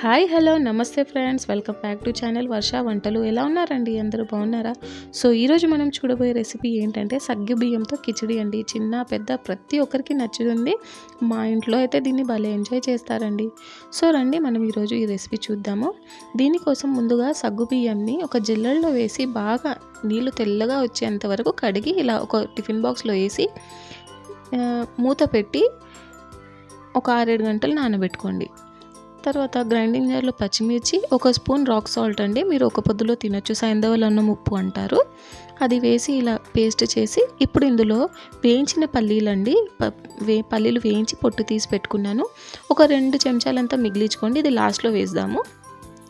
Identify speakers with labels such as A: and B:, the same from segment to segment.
A: Hi hello నమస్తే friends. Welcome back to channel Varsha Vantalu. ఎలా ఉన్నారండి? అందరూ బాగున్నారా? సో ఈరోజు మనం చూడబోయే రెసిపీ ఏంటంటే సగ్గు బియ్యంతో కిచిడి అండి. చిన్న పెద్ద ప్రతి ఒక్కరికి నచ్చుతుంది. మా ఇంట్లో అయితే దీన్ని భలే ఎంజాయ్ చేస్తారండి. సో రండి మనం ఈరోజు ఈ రెసిపీ చూద్దాము. దీనికోసం ముందుగా సగ్గు బియ్యంని ఒక జిల్లల్లో వేసి బాగా నీళ్ళు తెల్లగా వచ్చేంత వరకు కడిగి ఇలా ఒక టిఫిన్ బాక్స్లో వేసి మూత పెట్టి ఒక ఆరేడు గంటలు నానబెట్టుకోండి. తర్వాత గ్రైండింగ్ జార్లో పచ్చిమిర్చి ఒక స్పూన్ రాక్ సాల్ట్ అండి. మీరు ఒక పొద్దులో తినొచ్చు. సైంధవల్ అన్నం ఉప్పు అంటారు. అది వేసి ఇలా పేస్ట్ చేసి ఇప్పుడు ఇందులో వేయించిన పల్లీలు అండి ప- వే పల్లీలు వేయించి పొట్టు తీసి పెట్టుకున్నాను. ఒక రెండు చెంచాలంతా మిగిలించుకోండి. ఇది లాస్ట్లో వేద్దాము.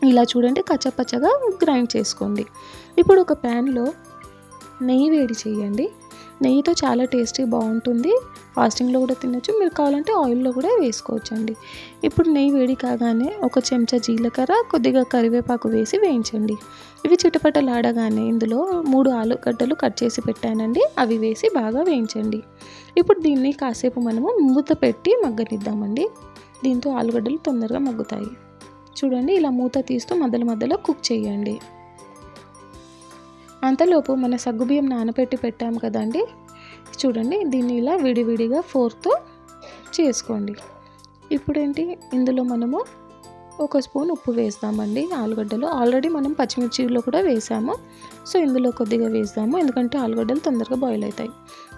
A: ఇలా చూడండి కచ్చపచ్చగా గ్రైండ్ చేసుకోండి. ఇప్పుడు ఒక ప్యాన్లో నెయ్యి వేడి చేయండి. నెయ్యితో చాలా టేస్టీ బాగుంటుంది. ఫాస్టింగ్లో కూడా తినొచ్చు. మీరు కావాలంటే ఆయిల్లో కూడా వేసుకోవచ్చు అండి ఇప్పుడు నెయ్యి వేడి కాగానే ఒక చెంచా జీలకర్ర కొద్దిగా కరివేపాకు వేసి వేయించండి. ఇవి చిటపటలాడగానే ఇందులో మూడు ఆలుగడ్డలు కట్ చేసి పెట్టానండి. అవి వేసి బాగా వేయించండి. ఇప్పుడు దీన్ని కాసేపు మనము మూత పెట్టి మగ్గనిద్దామండి. దీంతో ఆలుగడ్డలు తొందరగా మగ్గుతాయి. చూడండి ఇలా మూత తీస్తూ మధ్యలో మధ్యలో కుక్ చేయండి. అంతలోపు మన సగ్గుబియ్యం నానబెట్టి పెట్టాము కదండి చూడండి దీన్ని ఇలా విడివిడిగా ఫోర్తో చేసుకోండి. ఇప్పుడేంటి? ఇందులో మనము ఒక స్పూన్ ఉప్పు వేస్తామండి ఆలుగడ్డలు. ఆల్రెడీ మనం పచ్చిమిర్చిలో కూడా వేసాము. సో ఇందులో కొద్దిగా వేస్తాము ఎందుకంటే ఆలుగడ్డలు తొందరగా బాయిల్ అవుతాయి.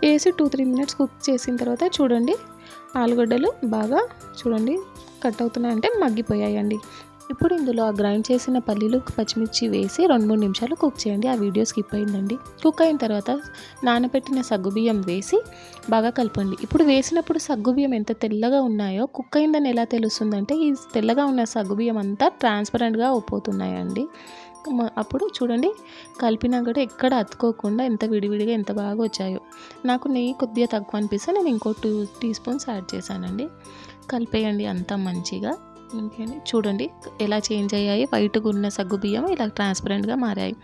A: వేసి టూ త్రీ మినిట్స్ కుక్ చేసిన తర్వాత చూడండి ఆలుగడ్డలు బాగా చూడండి కట్ అవుతున్నాయంటే మగ్గిపోయాయండి. ఇప్పుడు ఇందులో ఆ గ్రైండ్ చేసిన పల్లీలు పచ్చిమిర్చి వేసి రెండు మూడు నిమిషాలు కుక్ చేయండి. ఆ వీడియో స్కిప్ అయిందండి. కుక్ అయిన తర్వాత నానబెట్టిన సగ్గుబియ్యం వేసి బాగా కలపండి ఇప్పుడు వేసినప్పుడు సగ్గుబియ్యం ఎంత తెల్లగా ఉన్నాయో కుక్ అయిందని ఎలా తెలుస్తుందంటే ఈ తెల్లగా ఉన్న సగ్గుబియ్యం అంతా ట్రాన్స్పరెంట్గా అయిపోతున్నాయండి అప్పుడు చూడండి కలిపినా కూడా ఎక్కడ అతుకోకుండా ఎంత విడివిడిగా ఎంత బాగా వచ్చాయో. నాకు నెయ్యి కొద్దిగా తక్కువ అనిపిస్తే నేను ఇంకో టూ టీ స్పూన్స్ యాడ్ చేశానండి. కలిపేయండి అంతా మంచిగా. ఇంకేంటి చూడండి ఎలా చేంజ్ అయ్యాయి? వైట్గా ఉన్న సగ్గు బియ్యం ఇలా ట్రాన్స్పరెంట్గా మారాయి.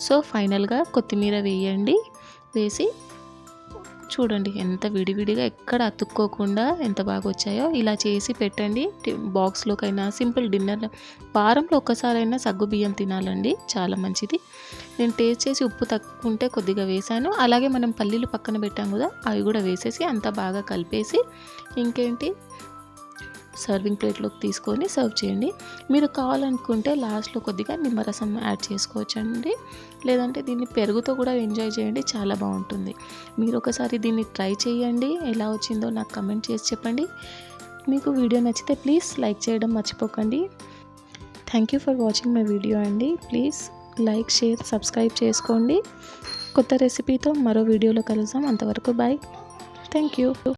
A: సో ఫైనల్గా కొత్తిమీర వేయండి. వేసి చూడండి ఎంత విడివిడిగా ఎక్కడ అతుక్కోకుండా ఎంత బాగా వచ్చాయో ఇలా చేసి పెట్టండి. బాక్స్లోకైనా సింపుల్ డిన్నర్ వారంలో ఒక్కసారైనా సగ్గు బియ్యం తినాలండి. చాలా మంచిది. నేను టేస్ట్ చేసి ఉప్పు తక్కువ ఉంటే కొద్దిగా వేసాను. అలాగే మనం పల్లీలు పక్కన పెట్టాం కదా అవి కూడా వేసేసి అంతా బాగా కలిపేసి ఇంకేంటి? సర్వింగ్ ప్లేట్లోకి తీసుకొని సర్వ్ చేయండి. మీరు కావాలనుకుంటే లాస్ట్లో కొద్దిగా నిమ్మరసం యాడ్ చేసుకోవచ్చండి. లేదంటే దీన్ని పెరుగుతో కూడా ఎంజాయ్ చేయండి చాలా బాగుంటుంది. మీరు ఒకసారి దీన్ని ట్రై చేయండి ఎలా వచ్చిందో నాకు కమెంట్ చేసి చెప్పండి. మీకు వీడియో నచ్చితే ప్లీజ్ లైక్ చేయడం మర్చిపోకండి. Thank you for watching my video అండి. ప్లీజ్ లైక్ షేర్ సబ్స్క్రైబ్ చేసుకోండి. కొత్త రెసిపీతో మరో వీడియోలో కలుద్దాం. అంతవరకు బాయ్ థ్యాంక్ యూ